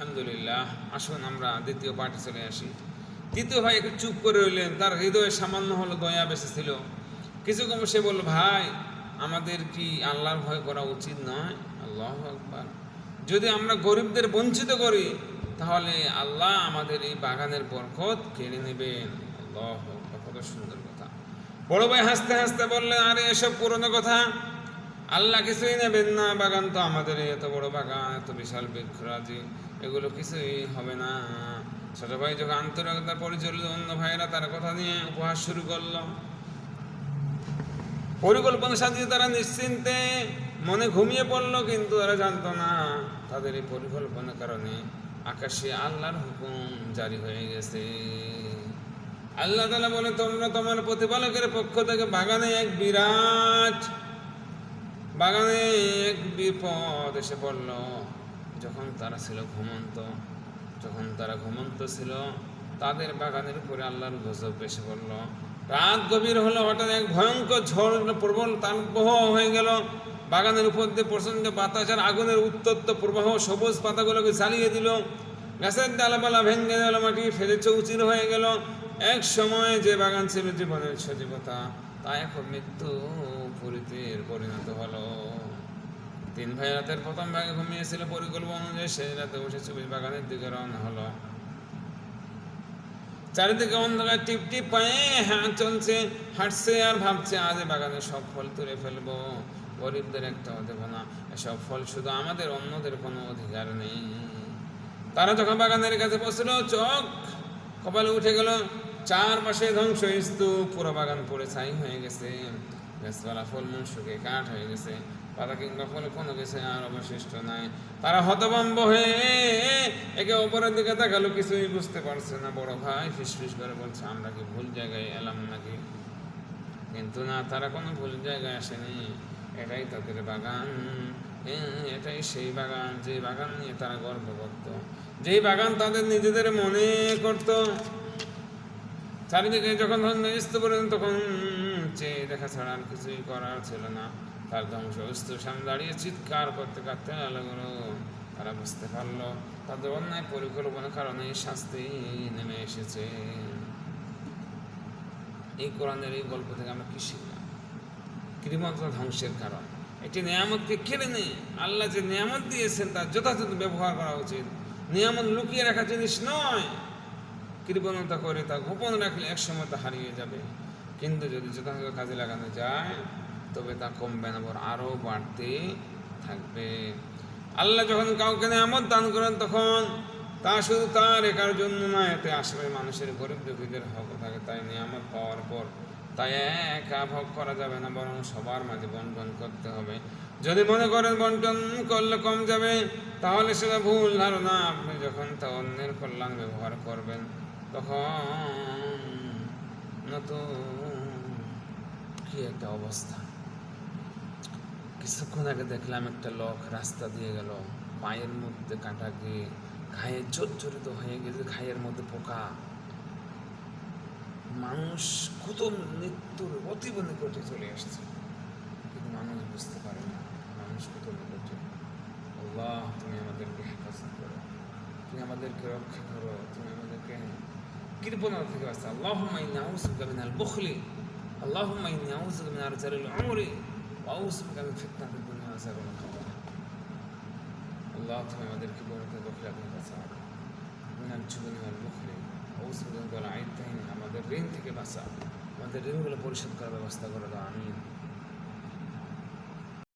আলহামদুলিল্লাহ, আসুন আমরা দ্বিতীয় পার্টি চলে আসি। তৃতীয় ভাই একটু চুপ করে রইলেন, তার হৃদয়ে সামান্য হলো দয়া বেঁচে ছিল। কিছু কম সে বলল, ভাই, আমাদের কি আল্লাহর ভয় করা উচিত নয়? আল্লাহ আকবার। যদি আমরা গরিবদের বঞ্চিত করি, তাহলে আল্লাহ আমাদের এই বাগানের বরকত কেড়ে নেবেন। আল্লাহ কত সুন্দর কথা। বড় ভাই হাসতে হাসতে বললেন, আরে, এসব পুরনো কথা? আল্লাহ কিছুই নেবেন না, বাগান তো আমাদের, এত বড় বাগান, এত বিশাল বৃক্ষরাজি। এগুলো কিছুই হবে না। ছোট ভাই যখন আন্তরিকতার পরিচয় অন্য ভাইয়েরা তার কথা নিয়ে উপহাস শুরু করল। পরিকল্পনা সাজিয়ে তারা নিশ্চিন্তে মনে ঘুমিয়ে পড়ল, কিন্তু তারা জানতো না তাদের এই পরিকল্পনার কারণে আকাশে আল্লাহর হুকুম জারি হয়ে গেছে। আল্লাহ তালা বলে, তোমরা তোমার প্রতিপালকের পক্ষ থেকে বাগানে এক বিরাট, বাগানে এক বিপদ এসে পড়ল। যখন তারা ছিল ঘুমন্ত, যখন তারা ঘুমন্ত ছিল, তাদের বাগানের উপরে আল্লাহর গজব এসে পড়ল। রাত গভীর হলো, হঠাৎ এক ভয়ঙ্কর ঝড় প্রবল তানপ্রবাহ হয়ে গেল। বাগানের উপর দিয়ে প্রচণ্ড বাতাস আর আগুনের উত্তপ্ত প্রবাহ সবুজ পাতাগুলোকে জ্বালিয়ে দিল। গাছের ডালাপালা ভেঙে গেল মাটি ফেলে চৌচির হয়ে গেল। এক সময় যে বাগান ছিল জীবনের সজীবতা, তা এখন মৃত্যু পরিণত হলো। তিন ভাই রাতের প্রথম ভাগে ঘুমিয়েছিল পরিকল্পনা অনুযায়ী সেই রাতে উঠে চব্বিশ বাগানের দিকে রওনা হলো। চারিদিকে অন্ধকার, টিপ টিপ পায়ে হ্যাঁ চলছে, হাঁটছে আর ভাবছে, আজ এই বাগানের সব ফল তুলে ফেলব। গরিবদের একটাও দেবো না এসব ফল শুধু আমাদের, অন্যদের কোনো অধিকার নেই। তারা যখন বাগানের কাছে পৌঁছলো চোখ কপালে উঠে গেল, চারপাশে ধ্বংস স্তূপ পুরো বাগান পড়ে ছাই হয়ে গেছে। গাছপালা, ফলমূল শুকে কাঠ হয়ে গেছে। পাতা কিংবা ফলে কোনো কিছু আর অবশিষ্ট নাই? তারা হতভম্ব হয়ে একে অপরের দিকে তাকালো, কিছুই বুঝতে পারছে না। বড় ভাই ফিসফিস করে বলছে, আমরা কি ভুল জায়গায় এলাম নাকি? কিন্তু না, তারা কোনো ভুল জায়গায় আসেনি। এটাই তাদের বাগান। এটাই সেই বাগান, যে বাগান নিয়ে তারা গর্ব করত। যেই বাগান তাদের নিজেদের মনে করত। চারিদিকে যখন পড়লেন তখন চেয়ে দেখা ছাড়া আর কিছুই করার ছিল না। তার ধ্বংস। অস্ত্র সামনে দাঁড়িয়ে চিৎকার করতে কাঁদতে লাগল তারা বুঝতে পারল, তাদের অন্যায় পরিকল্পনার কারণে শাস্তি নেমে এসেছে। এই কোরআনের এই গল্প থেকে আমরা কি শিখলাম? কৃমত ধ্বংসের কারণ। একটি নিয়ামতকে কেড়ে নেই আল্লাহ যে নিয়ামত দিয়েছেন তার যথাযথ ব্যবহার করা উচিত। নিয়ামত লুকিয়ে রাখা জিনিস নয়। কৃপণতা করে তা গোপন রাখলে একসময় তা হারিয়ে যাবে। কিন্তু যদি যথাযথ কাজে লাগানো যায় তবে তা কমবে না বর আরও বাড়তে থাকবে। আল্লাহ যখন কাউকে নিয়ামত দান করেন, তখন তা শুধু তার একার জন্য না, এতে আসবে মানুষের গরিব দুঃখীদের হক থাকে, তাই নিয়ামত পাওয়ার পর তাই একা ভোগ করা যাবে না, বরং সবার মাঝে বন্টন করতে হবে। যদি মনে করেন বন্টন করলে কম যাবে, তাহলে সেটা ভুল ধারণা। আপনি যখন তা অন্যের কল্যাণ ব্যবহার করবেন, তখন নতুন কি একটা অবস্থা। কিছুক্ষণ আগে দেখলাম একটা লোক রাস্তা দিয়ে গেল। পায়ের মধ্যে কাটা গিয়ে ঘায়ে জর্জরিত হয়ে গেছে, ঘায়ের মধ্যে পোকা। মানুষ কত মৃত্যুর অতীব নিকটে চলে আসছে। কিন্তু মানুষ বুঝতে পারে না, মানুষ কত নিকটে। আল্লাহ, তুমি আমাদেরকে হেফাজত করো। তুমি আমাদেরকে রক্ষা করো। তুমি আমাদেরকে কৃপণতা থেকে বাঁচা আল্লাহ মাইনি আউসুকা মিনাল বুখলি। আল্লাহ মাইনি আউসুকা মিনাল উমরি। ওয়াউসুকা মিন ফিতনাতিদ দুনিয়া ওয়া আযাবিল কবর আল্লাহ তুমি আমাদেরকে বখলা থেকে আপনার মিনাল জুবনি ওয়াল বুখলি ওয়াউসুকা মিনাল আইতাইন আমাদের ঋণ থেকে বাঁচা আমাদের ঋণগুলো পরিশোধ করার ব্যবস্থা করে দাও, আমিন।